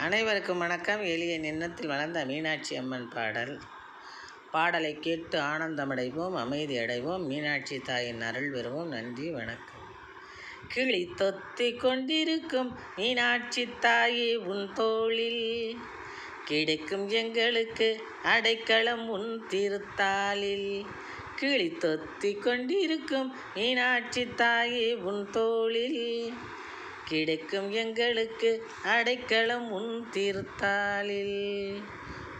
அனைவருக்கும் வணக்கம். எளிய நின்னத்தில் வளர்ந்த மீனாட்சி அம்மன் பாடல். பாடலை கேட்டு ஆனந்தமடைவோம் அமைதி அடைவோம். மீனாட்சி தாயின் அருள் பெறுவோம். நன்றி வணக்கம். கிளி தொத்தி கொண்டிருக்கும் மீனாட்சி தாயே உன் தோளில் கிடைக்கும் எங்களுக்கு அடைக்கலம் உன் திருத்தாளில். கிளி தொத்தி கொண்டிருக்கும் மீனாட்சி தாயே உன் தோளில் கிடைக்கும் எங்களுக்கு அடைக்கலம் உன் தீர்த்தாளில்.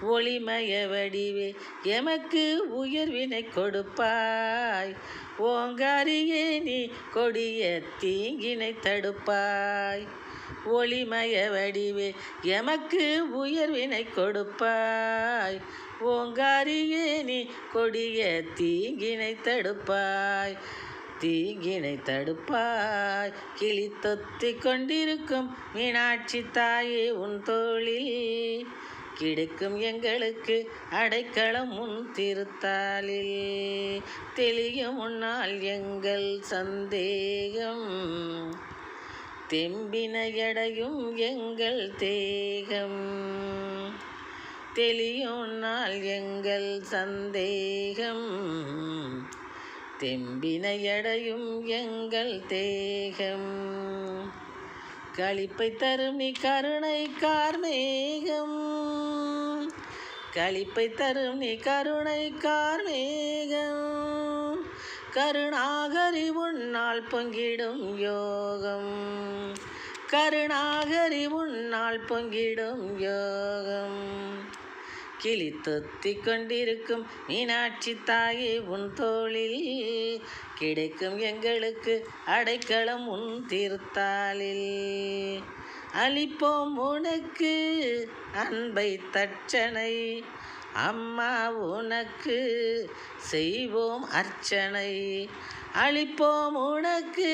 ஒளிமய வடிவே எமக்கு உயர்வினை கொடுப்பாய். ஓங்காரியே நீ கொடிய தீங்கினை தடுப்பாய். ஒளிமய வடிவே எமக்கு உயர்வினை கொடுப்பாய். ஓங்காரியே நீ கொடிய தீங்கினை தடுப்பாய். தீங்கினை தடுப்பாய். கிளி தொத்தி கொண்டிருக்கும் மீனாட்சி தாயே உன் தோளில் கிடைக்கும் எங்களுக்கு அடைக்கலம் உன் திருத்தாளில். தெளியும் முன்னால் எங்கள் சந்தேகம். தெம்பினையடையும் எங்கள் தேகம். தெளியும் நாள் எங்கள் சந்தேகம். தெம்பினையடையும் எங்கள் தேகம். களிப்பை தரும் நீ கருணை கார்மேகம். களிப்பை தரும் நீ கருணை கார்மேகம். கருணாகரி உன்னால் பொங்கிடும் யோகம். கருணாகரி உன்னால் பொங்கிடும் யோகம். கிளி தொத்தி கொண்டிருக்கும் மீனாட்சி தாயே உன் தோளில் கிடைக்கும் எங்களுக்கு அடைக்கலம் உன் தீர்த்தாளில். அளிப்போம் உனக்கு அன்பை தட்சணை. அம்மா உனக்கு செய்வோம் அர்ச்சனை. அளிப்போம் உனக்கு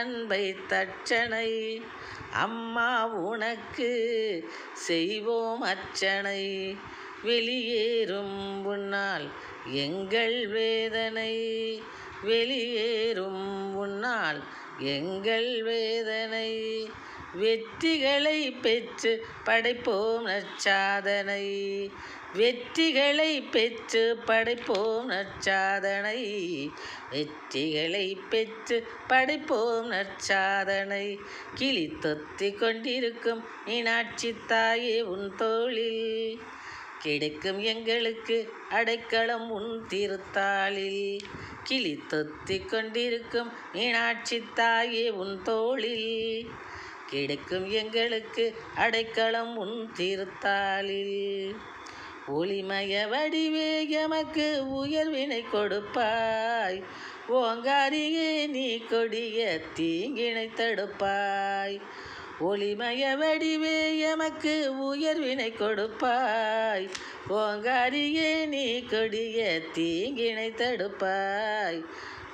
அன்பை தட்சணை. அம்மா உனக்கு செய்வோம் அர்ச்சனை. வெளியேறும் உன்னால் எங்கள் வேதனை. வெளியேறும் உன்னால் எங்கள் வேதனை. வெற்றிகளை பெற்று படைப்போம் நற்சாதனை. வெற்றிகளை பெற்று படைப்போம் நற்சாதனை. வெற்றிகளை பெற்று படைப்போம் நற்சாதனை. கிளி தொத்தி கொண்டிருக்கும் மீனாட்சி தாயே உன் தோளில். கிடைக்கும் எங்களுக்கு அடைக்கலம் உன் திருத்தாளில். கிளி தொத்தி கொண்டிருக்கும் மீனாட்சி தாயே உன் தோளில். கிடைக்கும் எங்களுக்கு அடைக்கலம் உன் திருத்தாளில். ஒளிமய வடிவே எமக்கு உயர்வினை கொடுப்பாய். ஓங்காரியே நீ கொடிய தீங்கினை தடுப்பாய். ஒளிமய வடிவே எமக்கு உயர்வினை கொடுப்பாய். ஓங்காரியே நீ கொடிய தீங்கினை தடுப்பாய்.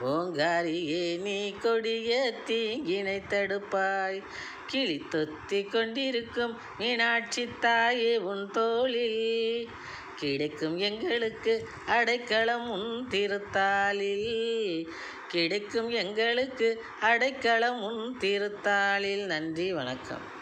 ஓங்காரியே நீ கொடிய தீங்கினை தடுப்பாய். கிளி தொத்தி கொண்டிருக்கும் மீனாட்சி தாயே உன் தோளில் கிடைக்கும் எங்களுக்கு அடைக்கலம் உன் திருத்தாளில். கிடைக்கும் எங்களுக்கு அடைக்கலம் உன் திருத்தாளில். நன்றி வணக்கம்.